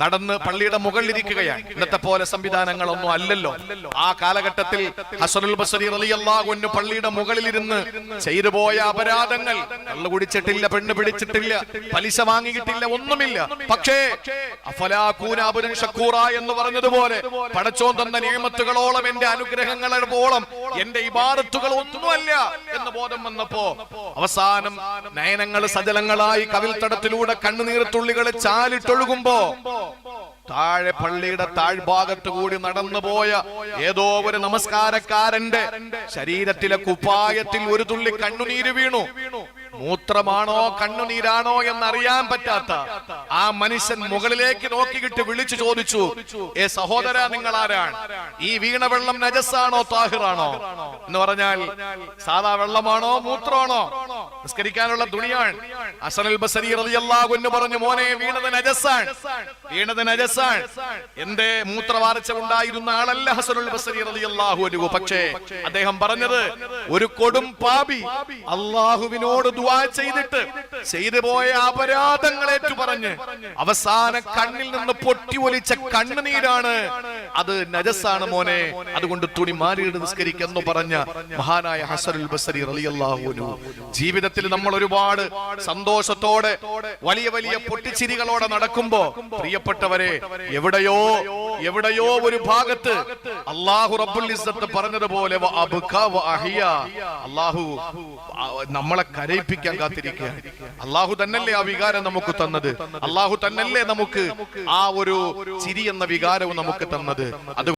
നടന്ന് പള്ളിയുടെ മുകളിലിരിക്കുകയാണ്. ഇന്നത്തെ പോലെ സംവിധാനങ്ങളൊന്നും അല്ലല്ലോ. ആ കാലഘട്ടത്തിൽ ഹസനുൽ ബസരി റളിയല്ലാഹു അൻഹു പള്ളിയുടെ മുകളിലിരുന്ന് ചെയ്തു പോയ അപരാധങ്ങൾ. കള്ളു കുടിച്ചിട്ടില്ല പെണ്ണ് പിടിച്ചിട്ടില്ല പലിശ വാങ്ങിയിട്ടില്ല ഒന്നുമില്ല. പക്ഷേ അഫലാകൂന അബ്ദുൻ ഷക്കൂറ എന്ന് പറഞ്ഞതുപോലെ പടച്ചോൻ തന്ന നിയമത്തുകളോളം എന്റെ അനുഗ്രഹങ്ങളോളം എന്റെ ഇബാദത്തുകൾ ഒന്നുമല്ല എന്ന് ബോധം വന്നപ്പോ അവസാനം നയനങ്ങൾ സജലങ്ങളായി കവിൽ തടത്തിലൂടെ കവിൽത്തടത്തിലൂടെ കണ്ണുനീർത്തുള്ളികളെ ചാലിട്ടൊഴുകുമ്പോ താഴെ പള്ളിയുടെ താഴ്ഭാഗത്ത് കൂടി നടന്നുപോയ ഏതോ ഒരു നമസ്കാരക്കാരന്റെ ശരീരത്തിലെ കുപ്പായത്തിൽ ഒരു തുള്ളി കണ്ണുനീര് വീണു. മൂത്രമാണോ കണ്ണുനീരാണോ എന്നറിയാൻ പറ്റാത്ത ആ മനുഷ്യൻ മുകളിലേക്ക് നോക്കിയിട്ട് വിളിച്ചു ചോദിച്ചു ഏ സഹോദര നിങ്ങൾ ആരാണ് ഈ വീണ വെള്ളം നജസ്സാണോ താഹിറാണോ? എന്ന് പറഞ്ഞാൽ സാധാ വെള്ളമാണോ മൂത്രമാണോ? നിസ്കരിക്കാനുള്ള തുണിയാണ്. അസനൽ ബസരി റളിയല്ലാഹു അൻഹു പറഞ്ഞു മോനെ വീണത് നജസാണ്. വീണത് നജസാണ്. എന്റെ മൂത്രവാർച്ച ഉണ്ടായിരുന്ന ആളല്ല ഹസനുൽ ബസരി റളിയല്ലാഹു അൻഹു. പക്ഷേ അദ്ദേഹം പറഞ്ഞത് ഒരു കൊടും പാപി അള്ളാഹുവിനോട് ദുആ ചെയ്തിട്ട് ചെയ്തു പോയ അപരാധങ്ങളേറ്റു പറഞ്ഞ് അവസാന കണ്ണിൽ നിന്ന് പൊട്ടി ഒലിച്ച കണ്ണുനീരാണ് അത് നജസാണ് മോനെ. അതുകൊണ്ട് തുണി മാറിയിട്ട് നിസ്കരിക്കുന്നു പറഞ്ഞ മഹാനായ ഹസനുൽ ബസരി റളിയല്ലാഹു അൻഹു. ജീവിതത്തിൽ നമ്മൾ ഒരുപാട് സന്തോഷത്തോടെ വലിയ വലിയ പൊട്ടിച്ചിരികളോടെ നടക്കുമ്പോ പ്രിയപ്പെട്ടവരെ എവിടെയോ എവിടെയോ ഒരു ഭാഗത്ത് അള്ളാഹു റബ്ബുൽ ഇസ്സത്ത് പറഞ്ഞതുപോലെ. അള്ളാഹു നമ്മളെ കരയിപ്പിക്കാൻ കാത്തിരിക്കുകയാണ്. അള്ളാഹു തന്നല്ലേ ആ വികാരം നമുക്ക് തന്നത്? അള്ളാഹു തന്നല്ലേ നമുക്ക് ആ ഒരു ചിരി എന്ന വികാരവും നമുക്ക് തന്നത്. അത്